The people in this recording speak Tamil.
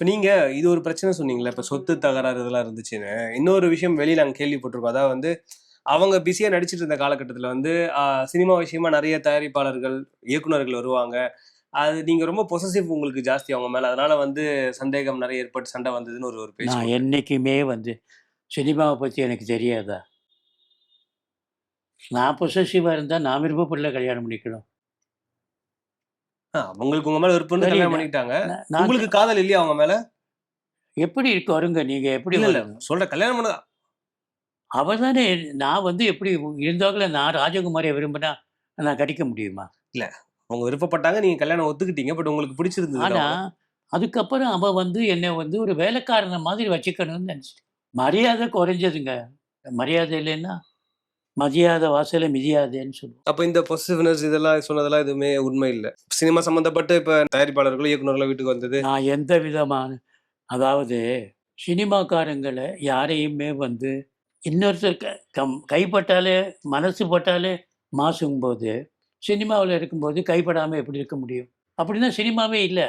இப்ப நீங்க இது ஒரு பிரச்சனை சொன்னீங்கல்ல இப்ப சொத்து தகராறு இதெல்லாம் இருந்துச்சுன்னு. இன்னொரு விஷயம் வெளியில நாங்க கேள்விப்பட்டிருக்கோம். அதாவது வந்து அவங்க பிஸியா நடிச்சிட்டு இருந்த காலகட்டத்துல வந்து ஆஹ், சினிமா விஷயமா நிறைய தயாரிப்பாளர்கள் இயக்குனர்கள் வருவாங்க. அது நீங்க ரொம்ப பொசசிவ் உங்களுக்கு ஜாஸ்தி அவங்க மேல. அதனால வந்து சந்தேகம் நிறைய ஏற்பட்டு சண்டை வந்ததுன்னு ஒரு ஒரு பேச்சு என்னைக்குமே வந்து சினிமாவை பற்றி எனக்கு தெரியாதா? நான் பொசசிவாக இருந்தால் நான் விருப்பப்படல கல்யாணம் பண்ணிக்கணும். அவங்களுக்கு உங்க மேல விருப்பம் கல்யாணம் பண்ணிக்கிட்டாங்க. உங்களுக்கு காதல் இல்லையா அவங்க மேல? எப்படி இருக்கு வருங்க நீங்கள் எப்படி இல்ல இல்ல சொல்ற கல்யாணம் பண்ண அவள் தானே நான் வந்து எப்படி இருந்தாலும் நான் ராஜகுமாரியை விரும்பினா நான் கடிக்க முடியுமா? அவங்க விருப்பப்பட்டாங்க நீங்க கல்யாணம் ஒத்துக்கிட்டீங்க பட் உங்களுக்கு பிடிச்சிருந்தது ஆனால் அதுக்கப்புறம் அவள் வந்து என்னை வந்து ஒரு வேலைக்காரனை மாதிரி வச்சுக்கணும்னு நினச்சிட்டு. மரியாதை குறைஞ்சதுங்க. மரியாதை இல்லைன்னா மதியாத வாசல மிதியாதேன்னு சொல்லுவோம். அப்ப இந்த பொசிட்டிவ்னஸ் இதெல்லாம் சொன்னதெல்லாம் எதுவுமே உண்மை இல்ல. சினிமா சம்பந்தப்பட்டு இப்ப தயாரிப்பாளர்களும் இயக்குனர்களும் வீட்டுக்கு வந்தது? நான் எந்த விதமான அதாவது சினிமாக்காரங்களை யாரையுமே வந்து இன்னொருத்தர் கம் கைப்பட்டாலே மனசு பட்டாலே மாசுங்கும்போது சினிமாவில் இருக்கும்போது கைப்படாமல் எப்படி இருக்க முடியும்? அப்படின்னா சினிமாவே இல்லை.